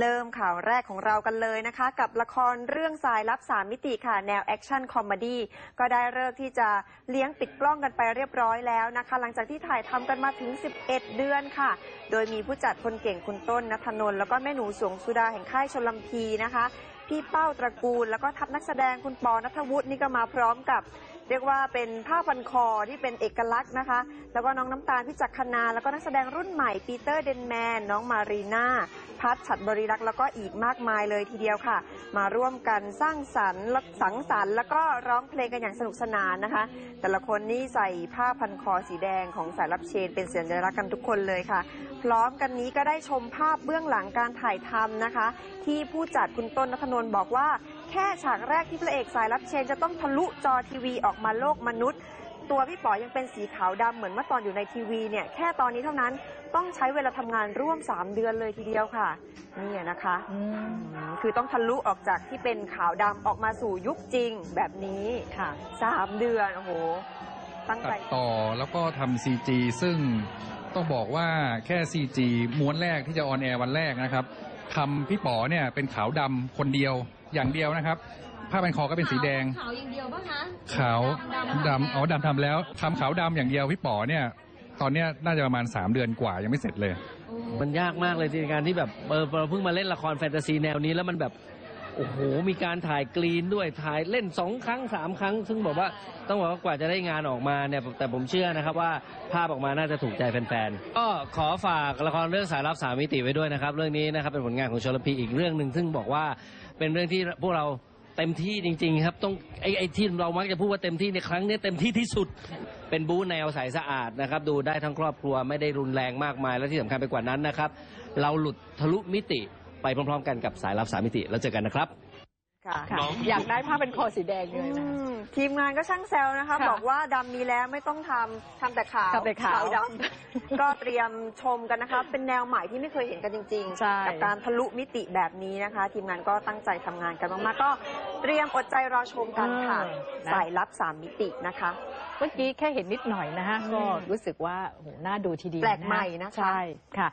เริ่มข่าวแรกของเรากันเลยนะคะ กับละครเรื่องสายลับสามมิติค่ะ แนวแอคชั่นคอมเมดี้ก็ได้เลิกที่จะเลี้ยงปิดกล้องกันไปเรียบร้อยแล้วนะคะ หลังจากที่ถ่ายทำกันมาถึง 11 เดือนค่ะ โดยมีผู้จัดคนเก่งคุณต้นนัทนนท์แล้วก็แม่หนูสวงสุดาแห่งค่ายชลำพีนะคะ พี่เป้าตระกูล แล้วก็ทัพนักแสดงคุณปอนัทวุฒินี่ก็มาพร้อมกับเรียกว่าเป็นผ้าพันคอที่เป็นเอกลักษณ์นะคะ แล้วก็น้องน้ำตาลพิจักคณาแล้วก็นักแสดงรุ่นใหม่ปีเตอร์เดนแมน น้องมารีนา พัชฉัดบริรักษ์แล้วก็อีกมากมายเลยทีเดียวค่ะ มาร่วมกันสร้างสรรค์และสังสรรค์แล้วก็ร้องเพลงกันอย่างสนุกสนานนะคะ แต่ละคนนี่ใส่ผ้าพันคอสีแดงของสายรับเชน เป็นสัญลักษณ์กันทุกคนเลยค่ะ พร้อมกันนี้ก็ได้ชมภาพเบื้องหลังการถ่ายทำนะคะ ที่ผู้จัดคุณต้นนัทนนท์บอกว่า แค่ฉากแรกที่พระเอกสายรับเชนจะต้องทะลุจอทีวีออกมาโลกมนุษย์ ตัวพี่ป๋อยังเป็นสีขาวดำเหมือนเมื่อตอนอยู่ในทีวีเนี่ยแค่ตอนนี้เท่านั้นต้องใช้เวลาทำงานร่วม 3 เดือนเลยทีเดียวค่ะนี่นะคะอืมอืมคือต้องทะลุออกจากที่เป็นขาวดำออกมาสู่ยุคจริงแบบนี้ค่ะ 3 เดือนโอ้โหตั้งตัใจดต่อแล้วก็ทำ CG ซึ่งต้องบอกว่าแค่ CG ม้วนแรกที่จะออนแอร์วันแรกนะครับทำพี่ป๋อเนี่ยเป็นขาวดำคนเดียวอย่างเดียวนะครับ ผ้าพันคอก็เป็นสีแดง ขาวอย่างเดียวป่ะคะขาวดำอ๋อดำทำแล้วทำขาวดำอย่างเดียวพี่ป๋อเนี่ย ตอนเนี้ยน่าจะประมาณ 3 เดือนกว่ายังไม่เสร็จเลย มันยากมากเลยในการที่แบบเออเราเพิ่งมาเล่นละครแฟนตาซีแนวนี้แล้วมันแบบโอ้โห มีการถ่ายกรีนด้วยถ่ายเล่นสองครั้งสามครั้ง ซึ่งบอกว่าต้องบอกว่ากว่าจะได้งานออกมาเนี่ยแต่ผมเชื่อนะครับว่าภาพออกมาน่าจะถูกใจแฟนๆ ก็ขอฝากละครเรื่องสายลับสามมิติไว้ด้วยนะครับ เรื่องนี้นะครับเป็นผลงานของชลพีอีกเรื่องหนึ่งซึ่งบอกว่าเป็นเรื่องที่พวกเรา เต็มที่จริง ๆ ครับ ต้องไอ้ไอ้ที่เรามักจะพูดว่าเต็มที่ในครั้งนี้เต็มที่ที่สุด เป็นบู๊แนวใสสะอาดนะครับ ดูได้ทั้งครอบครัวไม่ได้รุนแรงมากมาย และที่สำคัญไปกว่านั้นนะครับ เราหลุดทะลุมิติไปพร้อม ๆ กันกับสายลับสามมิติแล้วเจอกันนะครับ ค่ะค่ะอยากได้ผ้าเป็นคอสีแดงเลยนะ อืมทีมงานก็ช่างแซวนะคะ ค่ะบอกว่าดำมีแล้วไม่ต้องทำทำแต่ขาวทำแต่ขาวดำ ก็เตรียมชมกันนะคะ เป็นแนวใหม่ที่ไม่เคยเห็นกันจริงใช่ๆกับการทะลุมิติแบบนี้นะคะ ทีมงานก็ตั้งใจทำงานกันมากๆก็เตรียมอดใจรอชมกันค่ะเออนะสายลับสามมิตินะคะ เมื่อกี้แค่เห็นนิดหน่อยนะฮะอืมก็รู้สึกว่าโหน่าดูทีเดียวแปลกใหม่นะคะ ใช่ค่ะ